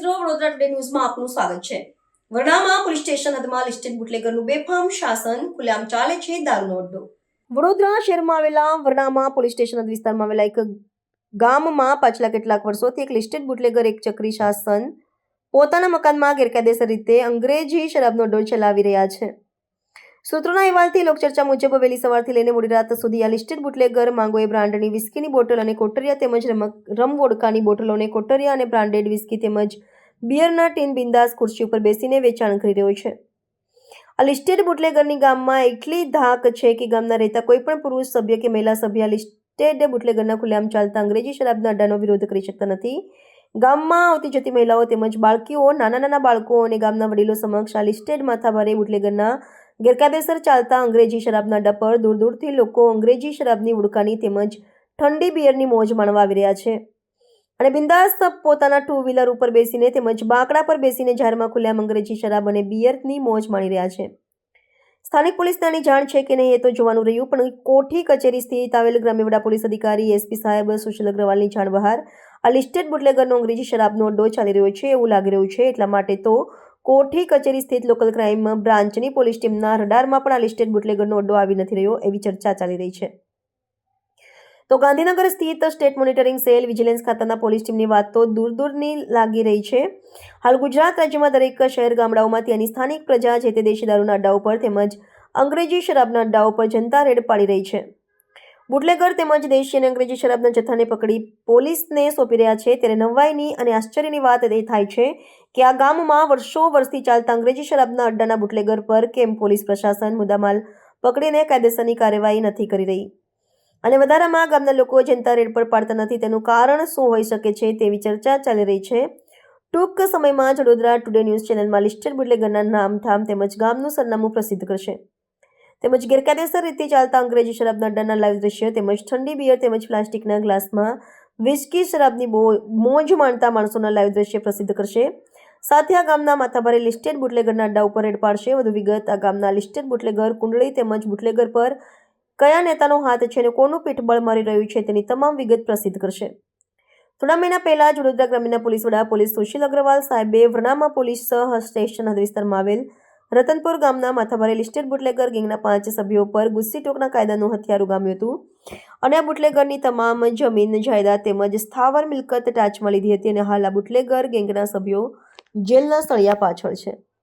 મિત્રો, વડોદરા ટુડે ન્યૂઝમાં આપનું સ્વાગત છે. વરણામાં પોલીસ સ્ટેશન હદમાં લિસ્ટેડ બુટલેગરનું બેફામ શાસન ખુલ્લામ ચાલે છે દારૂનો અડ્ડો. વડોદરા શહેરમાં આવેલા વરણામાં પોલીસ સ્ટેશન હદ વિસ્તારમાં આવેલા એક ગામમાં પાછલા કેટલાક વર્ષોથી એક લિસ્ટેડ બુટલેગર, એક ચક્રી શાસન પોતાના મકાનમાં ગેરકાયદેસર રીતે અંગ્રેજી શરાબનો ડોલ ચલાવી રહ્યા છે. સૂત્રોના અહેવાલથી લોકચર્ચા મુજબ વહેલી સવારથી લઈને મોડી રાત સુધી આ લિસ્ટેડ બુટલેગર, માંગોએ બ્રાન્ડની વિસ્કીની બોટલ અને કોટરિયા તેમજ રમ વોડકાની બોટલોને કોટરિયા અને બ્રાન્ડેડ વિસ્કી તેમજ બિયરના ટીન બિંદાસ ખુરશી ઉપર બેસીને વેચાણ કરી રહ્યો છે. આ લિસ્ટેડ બુટલેગરની ગામમાં એટલી ધાક છે કે ગામના રહેતા કોઈપણ પુરુષ, સભ્ય કે મહિલા સભ્ય લિસ્ટેડ બુટલેગરના ખુલ્લેઆમ ચાલતા અંગ્રેજી શરાબના અડ્ડાનો વિરોધ કરી શકતા નથી. ગામમાં આવતી જતી મહિલાઓ તેમજ બાળકીઓ, નાના નાના બાળકો અને ગામના વડીલો સમક્ષ આ લિસ્ટેડ માથાભારે બુટલેગરના ગેરકાયદેસર ચાલતા અંગ્રેજી શરાબના અડ્ડા પર દૂર દૂરથી લોકો અંગ્રેજી શરાબની ઉડકાની તેમજ ઠંડી બિયરની મોજ માણવા આવી રહ્યા છે. અને બિંદાસ પોતાના ટુ વ્હીલર ઉપર બેસીને તેમજ બાંકડા પર બેસીને જાહેરમાં ખુલ્લેઆમ અંગ્રેજી શરાબ અને બિયરની મોજ માણી રહ્યા છે. સ્થાનિક પોલીસ આની જાણ છે કે નહીં એ તો જોવાનું રહ્યું, પણ કોઠી કચેરી સ્થિત આવેલ ગ્રામ્ય વડા પોલીસ અધિકારી એસપી સાહેબ સુશીલ અગ્રવાલની જાણ બહાર આ લિસ્ટેડ બુટલેગરનો અંગ્રેજી શરાબનો અડ્ડો ચાલી રહ્યો છે એવું લાગી રહ્યું છે, એટલા માટે તો કોઠી કચેરી સ્થિત લોકલ ક્રાઇમ બ્રાન્ચની પોલીસ ટીમના રડારમાં પણ આ લિસ્ટેડ બુટલેગરનો અડ્ડો આવી નથી રહ્યો એવી ચર્ચા ચાલી રહી છે. તો ગાંધીનગર સ્થિત સ્ટેટ મોનિટરિંગ સેલ વિજિલન્સ ખાતાના પોલીસ ટીમની વાત તો દૂર દૂરની લાગી રહી છે. હાલ ગુજરાત રાજ્યમાં દરેક શહેર ગામડાઓમાં ત્યાંની સ્થાનિક પ્રજા જે તે દેશી દારૂના અડ્ડા ઉપર તેમજ અંગ્રેજી શરાબના અડ્ડાઓ પર જનતા રેડ પાડી રહી છે. બુટલેગર તેમજ દેશી અને અંગ્રેજી શરાબના જથ્થાને પકડી પોલીસને સોંપી રહ્યા છે ત્યારે નવાઈની અને આશ્ચર્યની વાત એ થાય છે કે આ ગામમાં વર્ષો વર્ષથી ચાલતા અંગ્રેજી શરાબના અડ્ડાના બુટલેગર પર કેમ પોલીસ પ્રશાસન મુદ્દામાલ પકડીને કાયદેસરની કાર્યવાહી નથી કરી રહી? અને વધારામાં ગામના લોકો જનતા રેડ પર પાડતા નથી. તેનું કારણ શું હોઈ શકે છે તેવી ચર્ચા ચાલી રહી છે. ટૂંક સમયમાં વડોદરા ટુડે ન્યૂઝ ચેનલમાં લિસ્ટેડ બુટલેગરના નામઠામ તેમજ ગામનું સરનામું પ્રસિદ્ધ કરશે. તેમજ ગેરકાયદેસર રીતે ચાલતા અંગ્રેજી શરાબના અડ્ડાના લાઈવ દ્રશ્ય તેમજ ઠંડી બિયર તેમજ પ્લાસ્ટિકના ગ્લાસમાં વિસ્કી શરાબની મોજ માણતા માણસોના લાઈવ દ્રશ્ય પ્રસિદ્ધ કરશે. સાથે આ ગામના માથાભારે લિસ્ટેડ બુટલેગરના અડ્ડા ઉપર રેડ પાડશે. વધુ વિગત, આ ગામના લિસ્ટેડ બુટલેગર, કુંડળી તેમજ બુટલેગર પર કયા નેતાનો હાથ છે અને કોનું પીઠબળ મારી રહ્યું છે તેની તમામ વિગત પ્રસિદ્ધ કરશે. થોડા મહિના પહેલા જ વડોદરા ગ્રામ્યના પોલીસ વડા પોલીસ સુશીલ અગ્રવાલ સાહેબે વરનામા પોલીસ સહ સ્ટેશન હદ વિસ્તારમાં આવેલ રતનપુર ગામના માથાભારે લિસ્ટેડ બુટલેગર ગેંગના પાંચ સભ્યો પર ગુસ્સી ટોકના કાયદાનું હથિયાર ઉગામ્યું હતું. અને આ બુટલેગરની તમામ જમીન, જાયદાદ તેમજ સ્થાવર મિલકત ટાચમાં લીધી હતી અને હાલ આ બુટલેગર ગેંગના સભ્યો જેલના સળિયા પાછળ છે.